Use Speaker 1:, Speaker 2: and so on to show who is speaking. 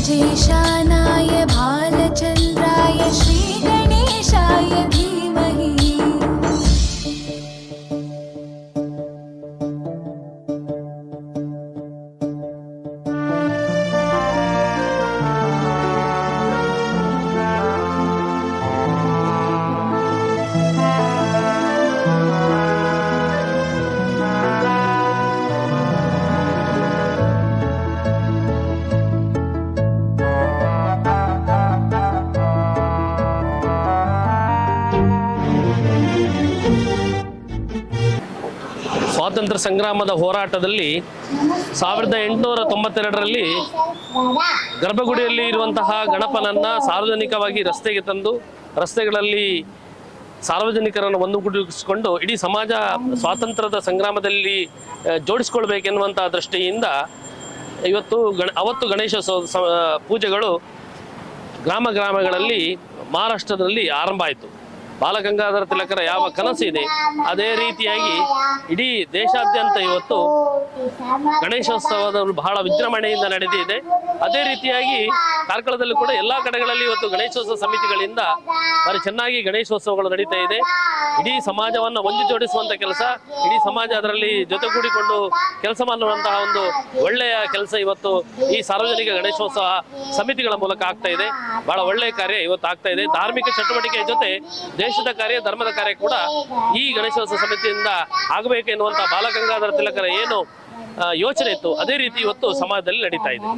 Speaker 1: 几刹那。
Speaker 2: ಸ್ವಾತಂತ್ರ್ಯ ಸಂಗ್ರಾಮದ ಹೋರಾಟದಲ್ಲಿ ಸಾವಿರದ ಎಂಟುನೂರ ತೊಂಬತ್ತೆರಡರಲ್ಲಿ ಗರ್ಭಗುಡಿಯಲ್ಲಿ ಇರುವಂತಹ ಗಣಪನನ್ನ ಸಾರ್ವಜನಿಕವಾಗಿ ರಸ್ತೆಗೆ ತಂದು ರಸ್ತೆಗಳಲ್ಲಿ ಸಾರ್ವಜನಿಕರನ್ನು ಒಂದುಗೂಡಿಸಿಕೊಂಡು ಇಡೀ ಸಮಾಜ ಸ್ವಾತಂತ್ರ್ಯದ ಸಂಗ್ರಾಮದಲ್ಲಿ ಜೋಡಿಸ್ಕೊಳ್ಬೇಕೆನ್ನುವಂತಹ ದೃಷ್ಟಿಯಿಂದ ಇವತ್ತು ಗಣ, ಅವತ್ತು ಗಣೇಶ ಪೂಜೆಗಳು ಗ್ರಾಮ ಗ್ರಾಮಗಳಲ್ಲಿ ಮಹಾರಾಷ್ಟ್ರದಲ್ಲಿ ಆರಂಭ ಆಯಿತು. ಬಾಲಗಂಗಾಧರ ತಿಲಕರ ಯಾವ ಕನಸು ಇದೆ? ಅದೇ ರೀತಿಯಾಗಿ ಇಡೀ ದೇಶಾದ್ಯಂತ ಇವತ್ತು ಗಣೇಶೋತ್ಸವದ ಬಹಳ ವಿಜೃಂಭಣೆಯಿಂದ ನಡೆದಿದೆ. ಅದೇ ರೀತಿಯಾಗಿ ಕಾರ್ಕಳದಲ್ಲಿ ಕೂಡ ಎಲ್ಲಾ ಕಡೆಗಳಲ್ಲಿ ಇವತ್ತು ಗಣೇಶೋತ್ಸವ ಸಮಿತಿಗಳಿಂದ ಬಾರಿ ಚೆನ್ನಾಗಿ ಗಣೇಶೋತ್ಸವಗಳು ನಡೀತಾ ಇದೆ. ಇಡೀ ಸಮಾಜವನ್ನು ಒಂದು ಜೋಡಿಸುವಂತ ಕೆಲಸ, ಇಡೀ ಸಮಾಜ ಅದರಲ್ಲಿ ಜೊತೆಗೂಡಿಕೊಂಡು ಕೆಲಸ ಮಾಡುವಂತಹ ಒಂದು ಒಳ್ಳೆಯ ಕೆಲಸ ಇವತ್ತು ಈ ಸಾರ್ವಜನಿಕ ಗಣೇಶೋತ್ಸವ ಸಮಿತಿಗಳ ಮೂಲಕ ಆಗ್ತಾ ಇದೆ. ಬಹಳ ಒಳ್ಳೆಯ ಕಾರ್ಯ ಇವತ್ತು ಆಗ್ತಾ ಇದೆ. ಧಾರ್ಮಿಕ ಚಟುವಟಿಕೆಯ ಜೊತೆ ದೇಶದ ಕಾರ್ಯ, ಧರ್ಮದ ಕಾರ್ಯ ಕೂಡ ಈ ಗಣೇಶೋತ್ಸವ ಸಮಿತಿಯಿಂದ ಆಗಬೇಕು ಎನ್ನುವಂತಹ ಬಾಲಗಂಗಾಧರ ತಿಲಕರ ಏನು ಯೋಚನೆ ಇತ್ತು. ಅದೇ ರೀತಿ ಇವತ್ತು ಸಮಾಜದಲ್ಲಿ ನಡೀತಾ ಇದೆ.